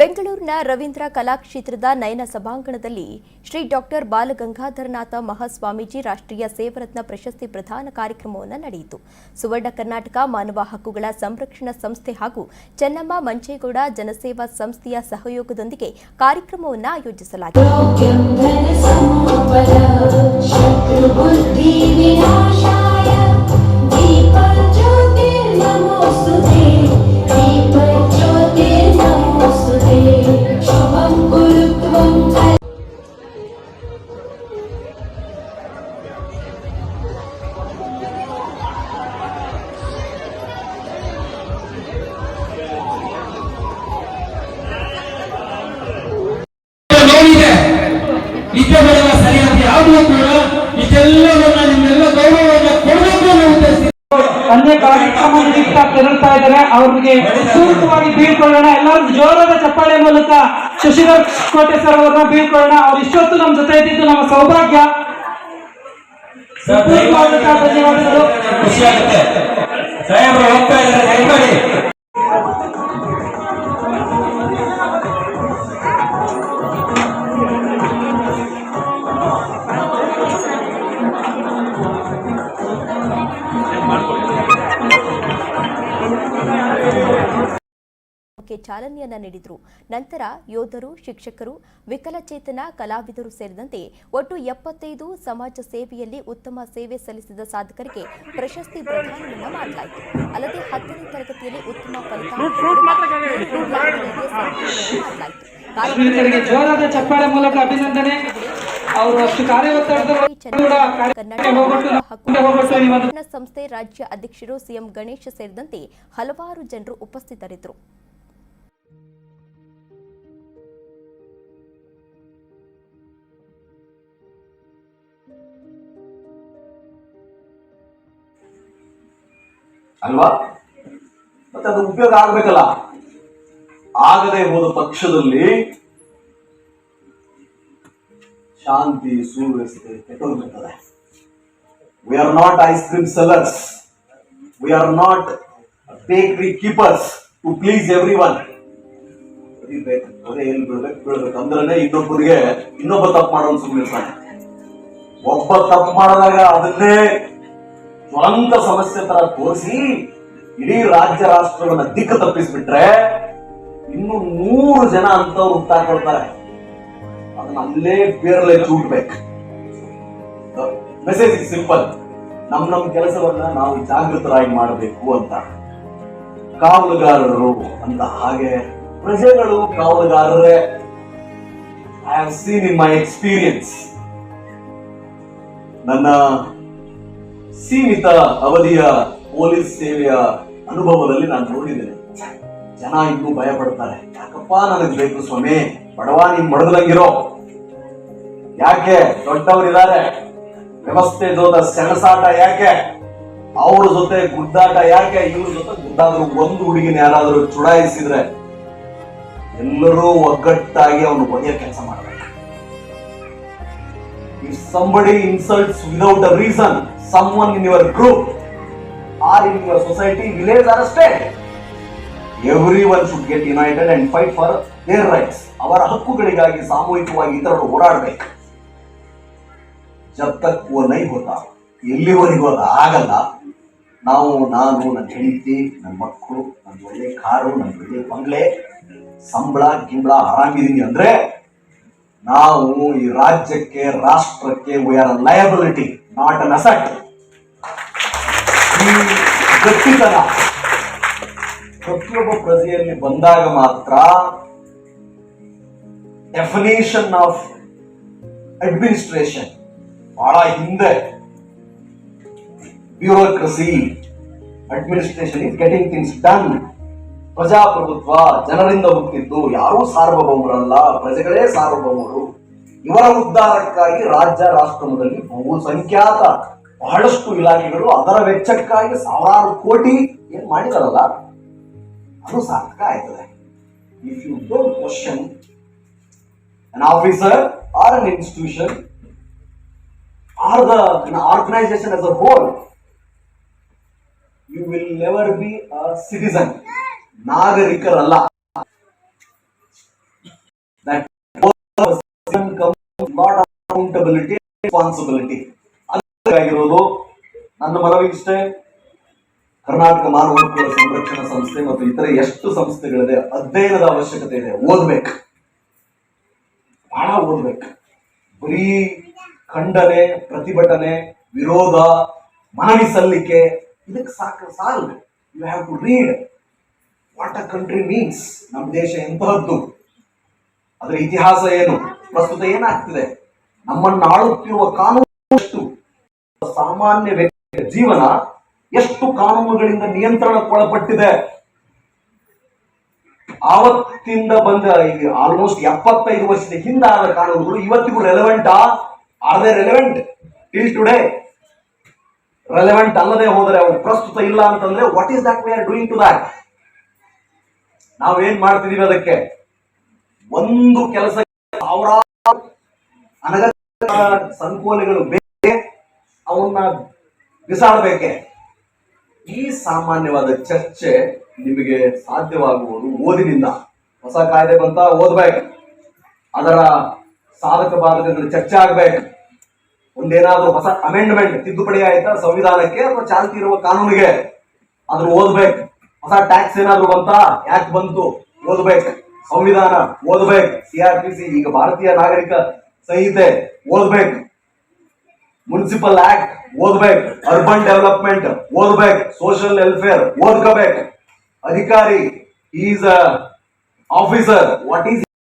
ಬೆಂಗಳೂರಿನ ರವೀಂದ್ರ ಕಲಾಕ್ಷೇತ್ರದ ನಯನ ಸಭಾಂಗಣದಲ್ಲಿ ಶ್ರೀ ಡಾಕ್ಟರ್ ಬಾಲಗಂಗಾಧರನಾಥ ಮಹಾಸ್ವಾಮೀಜಿ ರಾಷ್ಟ್ರೀಯ ಸೇವರತ್ನ ಪ್ರಶಸ್ತಿ ಪ್ರದಾನ ಕಾರ್ಯಕ್ರಮವನ್ನು ನಡೆಯಿತು. ಸುವರ್ಣ ಕರ್ನಾಟಕ ಮಾನವ ಹಕ್ಕುಗಳ ಸಂರಕ್ಷಣಾ ಸಂಸ್ಥೆ ಹಾಗೂ ಚೆನ್ನಮ್ಮ ಮಂಚೇಗೌಡ ಜನಸೇವಾ ಸಂಸ್ಥೆಯ ಸಹಯೋಗದೊಂದಿಗೆ ಕಾರ್ಯಕ್ರಮವನ್ನು ಆಯೋಜಿಸಲಾಗಿದೆ. ನಿದ್ದೆ ಬರಲ್ಲ ಸರಿಯಾದ ಯಾವುದೂ ಕೂಡ ಇದೆಲ್ಲವನ್ನ ನಿಮ್ಮೆಲ್ಲ ಗೌರವವನ್ನು ಕೊಡಬೇಕು ಅನ್ನೋ ಉದ್ದೇಶ. ಅನೇಕ ಕಾರ್ಯಕ್ರಮಗಳಿಂದ ತೆರಳ್ತಾ ಇದ್ದಾರೆ. ಅವ್ರಿಗೆ ಸೂಕ್ತವಾಗಿ ಬೀಳ್ಕೊಳ್ಳೋಣ. ಎಲ್ಲರೂ ಜೋರಾದ ಚಪ್ಪಾಳೆ ಮೂಲಕ ಶಶಿಧರ್ ಕೋಟೆ ಸರ್ ಅವ್ರನ್ನ ಬೀಳ್ಕೊಳ್ಳೋಣ. ಅವ್ರು ಇಷ್ಟೊತ್ತು ನಮ್ಮ ಜೊತೆ ಇದ್ದಿದ್ದು ನಮ್ಮ ಸೌಭಾಗ್ಯ. ಧನ್ಯವಾದಗಳು. ಖುಷಿ ಆಗುತ್ತೆ. ಸಾಹೇಬ್ರು ಹೋಗ್ತಾ ಇದ್ದಾರೆ. ದಯಮಾಡಿ ಕ್ಕೆ ಚಾಲನೆಯನ್ನ ನೀಡಿದರು. ನಂತರ ಯೋಧರು ಶಿಕ್ಷಕರು ವಿಕಲಚೇತನ ಕಲಾವಿದರು ಸೇರಿದಂತೆ ಒಟ್ಟು ಎಪ್ಪತ್ತೈದು ಸಮಾಜ ಸೇವೆಯಲ್ಲಿ ಉತ್ತಮ ಸೇವೆ ಸಲ್ಲಿಸಿದ ಸಾಧಕರಿಗೆ ಪ್ರಶಸ್ತಿ ಪ್ರದಾನವನ್ನ ಮಾಡಲಾಯಿತು. ಅಲ್ಲದೆ ಹತ್ತನೇ ತರಗತಿಯಲ್ಲಿ ಉತ್ತಮ ಫಲಿತಾಂಶ ಮಾಡಲಾಯಿತು. ಜೋರಾದ ಚಪ್ಪಾಳೆ ಮೂಲಕ ಅಭಿನಂದನೆ. ಕಾರ್ಯಕ್ರಮಕ್ಕೆ ಕನ್ನಡ ಸಂಸ್ಥೆ ರಾಜ್ಯ ಅಧ್ಯಕ್ಷರು ಸಿಎಂ ಗಣೇಶ್ ಸೇರಿದಂತೆ ಹಲವಾರು ಜನರು ಉಪಸ್ಥಿತರಿದ್ದರು. ಅಲ್ವಾ? ಮತ್ತೆ ಅದು ಉಪಯೋಗ ಆಗ್ಬೇಕಲ್ಲ. ಆಗದೆ ಹೋದ ಪಕ್ಷದಲ್ಲಿ ಶಾಂತಿ, ಸುವ್ಯವಸ್ಥೆ ಕೆಟ್ಟೋಗ್ಬಿಡ್ತದೆ we are not ice cream sellers we are not bakery keepers to please everyone ಎಲ್ಲಿ ಬಿಡ್ಬೇಕು ಬೀಳ್ಬೇಕು ಅಂದ್ರೆ ಇನ್ನೊಬ್ಬರಿಗೆ, ಇನ್ನೊಬ್ಬ ತಪ್ಪು ಮಾಡೋನು ಸುಮ್ಮನೆ ಒಬ್ಬ ತಪ್ಪು ಮಾಡಿದಾಗ ಅದನ್ನೇ ಜ್ವಲಂತ ಸಮಸ್ಯೆ ತರ ತೋರಿಸಿ ಇಡೀ ರಾಜ್ಯ ರಾಷ್ಟ್ರವನ್ನ ದಿಕ್ಕು ತಪ್ಪಿಸ್ಬಿಟ್ರೆ ಇನ್ನು ನೂರು ಜನ ಅಂತವ್ರು ಹುಟ್ಟಾಕೊಳ್ತಾರೆ. ಅದನ್ನ ಅಲ್ಲೇ ಬೇರಲೆ ಚೂಡ್ಬೇಕು ಮೆಸೇಜ್ ಸಿಂಪಲ್ ನಮ್ ನಮ್ ಕೆಲಸವನ್ನ ನಾವು ಜಾಗೃತರಾಗಿ ಮಾಡಬೇಕು ಅಂತ. ಕಾವಲುಗಾರರು ಅಂತ ಹಾಗೆ ಪ್ರಜೆಗಳು ಕಾವಲುಗಾರರೇ. I have seen in my experience ನನ್ನ ಸೀಮಿತ ಅವಧಿಯ ಪೊಲೀಸ್ ಸೇವೆಯ ಅನುಭವದಲ್ಲಿ ನಾನು ನೋಡಿದ್ದೇನೆ. ಜನ ಇನ್ನೂ ಭಯ ಪಡ್ತಾರೆ ಯಾಕಪ್ಪ ನನಗೆ ಬೇಕು ಸ್ವಾಮಿ? ಬಡವ, ನೀನ್ ಮಡದಂಗಿರೋ ಯಾಕೆ? ದೊಡ್ಡವರಿದ್ದಾರೆ. ವ್ಯವಸ್ಥೆ ಜೊತ ಸೆಣಸಾಟ ಯಾಕೆ? ಅವ್ರ ಜೊತೆ ಗುದ್ದಾಟ ಯಾಕೆ? ಇವ್ರ ಜೊತೆ ಗುದ್ದಾದ್ರೂ ಒಂದು ಹುಡುಗಿನ ಯಾರಾದ್ರೂ ಚುಡಾಯಿಸಿದ್ರೆ ಎಲ್ಲರೂ ಒಗ್ಗಟ್ಟಾಗಿ ಅವನು ಒಳ್ಳೆಯ ಕೆಲಸ ಮಾಡ್ಬೇಕು If somebody insults without a reason someone in your group or in your society, village or state, everyone should get united and fight for their rights. ಅವರ ಹಕ್ಕುಗಳಿಗಾಗಿ ಸಾಮೂಹಿಕವಾಗಿ ಇತರರು ಹೋರಾಡಬೇಕು ಜಬ್ ತಕ್ ಓ ನೈ ಹೋತಾ ಎಲ್ಲಿವರೆಗೂ ಅದು ಆಗಲ್ಲ ನಾವು ನಾನು ನನ್ನ ಹೆಂಡತಿ ನನ್ನ ಮಕ್ಕಳು ನನ್ನ ಒಳ್ಳೆ ಕಾರು ನನ್ನ ಒಳ್ಳೆ ಬಂಗ್ಲೆ ಸಂಬಳ ಗಿಂಬಳ ಆರಾಮಿದೀನಿ ಅಂದ್ರೆ ನಾವು ಈ ರಾಜ್ಯಕ್ಕೆ, ರಾಷ್ಟ್ರಕ್ಕೆ we are liability not an asset ಈ ಗಟ್ಟಿತನ ಪ್ರತಿಯೊಬ್ಬ ಪ್ರಜೆಯಲ್ಲಿ ಬಂದಾಗ ಮಾತ್ರ ಡೆಫಿನೇಷನ್ ಆಫ್ ಅಡ್ಮಿನಿಸ್ಟ್ರೇಷನ್ ಬಹಳ ಹಿಂದೆ bureaucracy administration is getting things done ಪ್ರಜಾಪ್ರಭುತ್ವ ಜನರಿಂದ ಹುಟ್ಟಿದ್ದು ಯಾರೂ ಸಾರ್ವಭೌಮರಲ್ಲ, ಪ್ರಜೆಗಳೇ ಸಾರ್ವಭೌಮರು. ಇವರ ಉದ್ಧಾರಕ್ಕಾಗಿ ರಾಜ್ಯ ರಾಷ್ಟ್ರಮದಲ್ಲಿ ಬಹುಸಂಖ್ಯಾತ ಬಹಳಷ್ಟು ಇಲಾಖೆಗಳು ಅದರ ವೆಚ್ಚಕ್ಕಾಗಿ ಸಾವಿರಾರು ಕೋಟಿ ಏನ್ ಮಾಡಿದಾರಲ್ಲ, ಅದು ಸಾರ್ಥಕ ಆಯ್ತದೆ. If you don't question an officer or an institution or the organization organization as a you will will never be a ನಾಗರಿಕರಲ್ಲ. ಅಕೌಂಟಬಿಲಿಟಿ ರೆಸ್ಪಾನ್ಸಿಬಿಲಿಟಿ ಆಗಿರೋದು ನನ್ನ ಮನವಿ ಇಷ್ಟೇ. ಕರ್ನಾಟಕ ಮಾನವ ಹಕ್ಕುಗಳ ಸಂರಕ್ಷಣಾ ಸಂಸ್ಥೆ ಮತ್ತು ಇತರೆ ಎಷ್ಟು ಸಂಸ್ಥೆಗಳಿದೆ, ಅಧ್ಯಯನದ ಅವಶ್ಯಕತೆ ಇದೆ. ಓದ್ಬೇಕು. ಬಹಳ ಓದ್ಬೇಕು. ಬರೀ ಖಂಡನೆ, ಪ್ರತಿಭಟನೆ, ವಿರೋಧ, ಮನವಿ ಸಲ್ಲಿಕೆ, ಇದಕ್ಕೆ ಸಾಕು ಸಾಲ್ you have to read what a country means ನಮ್ಮ ದೇಶ ಎಂತಹದ್ದು? ಅದರ ಇತಿಹಾಸ ಏನು? ಪ್ರಸ್ತುತ ಏನಾಗ್ತಿದೆ? ನಮ್ಮನ್ನು ಆಳುತ್ತಿರುವ ಕಾನೂನು ಸಾಮಾನ್ಯ ವ್ಯಕ್ತಿಯ ಜೀವನ ಎಷ್ಟು ಕಾನೂನುಗಳಿಂದ ನಿಯಂತ್ರಣಕ್ಕೊಳಪಟ್ಟಿದೆ? ಆವತ್ತಿಂದ ಬಂದ ಆಲ್ಮೋಸ್ಟ್ ಎಪ್ಪತ್ತೈದು ವರ್ಷದ ಹಿಂದ ಆದ ಕಾನೂನುಗಳು ಇವತ್ತಿಗೂ relevant are they relevant till today relevant ಅಲ್ಲದೆ ಹೋದರೆ ಅವು ಪ್ರಸ್ತುತ ಇಲ್ಲ ಅಂತಂದ್ರೆ what is that we are doing to that ನಾವೇನ್ ಮಾಡ್ತಿದೀವಿ ಅದಕ್ಕೆ? ಒಂದು ಕೆಲಸ ಸಾವಿರಾರು ಅನಗತ್ಯ ಸಂಕೋಲೆಗಳು ಬೇಕೆ, ಅವನ್ನ ಬಿಸಾಡಬೇಕೆ? ಈ ಸಾಮಾನ್ಯವಾದ ಚರ್ಚೆ ನಿಮಗೆ ಸಾಧ್ಯವಾಗುವುದು ಓದಿನಿಂದ. ಹೊಸ ಕಾಯ್ದೆ ಬಂತ ಓದ್ಬೇಕು. ಅದರ ಸಾಧಕ ಬಾಧಕಗಳು ಚರ್ಚೆ ಆಗ್ಬೇಕು. ಒಂದೇನಾದ್ರೂ ಹೊಸ ಅಮೆಂಡ್ಮೆಂಟ್ ತಿದ್ದುಪಡಿ ಆಯ್ತಾ ಸಂವಿಧಾನಕ್ಕೆ ಅಥವಾ ಚಾಲ್ತಿ ಇರುವ ಕಾನೂನಿಗೆ? ಅದ್ರ ಓದ್ಬೇಕು. ಹೊಸ ಟ್ಯಾಕ್ಸ್ ಏನಾದ್ರು ಬಂತ? ಯಾಕೆ ಬಂತು? ಓದ್ಬೇಕು. ಸಂವಿಧಾನ, ಓದ್ಬೇಕು. ಸಿ ಆರ್ ಪಿ ಸಿ ಈಗ ಭಾರತೀಯ ನಾಗರಿಕ ಸಂಹಿತೆ, ಓದ್ಬೇಕು. ಮುನ್ಸಿಪಲ್ ಆಕ್ಟ್ ಓದ್ಬೇಕು. ಅರ್ಬನ್ ಡೆವಲಪ್ಮೆಂಟ್ ಓದ್ಬೇಕು. ಸೋಷಿಯಲ್ ವೆಲ್ಫೇರ್ ಓದ್ಕೋಬೇಕು. ಅಧಿಕಾರಿ ಈಸ್ ಆಫೀಸರ್ ವಾಟ್ ಈಸ್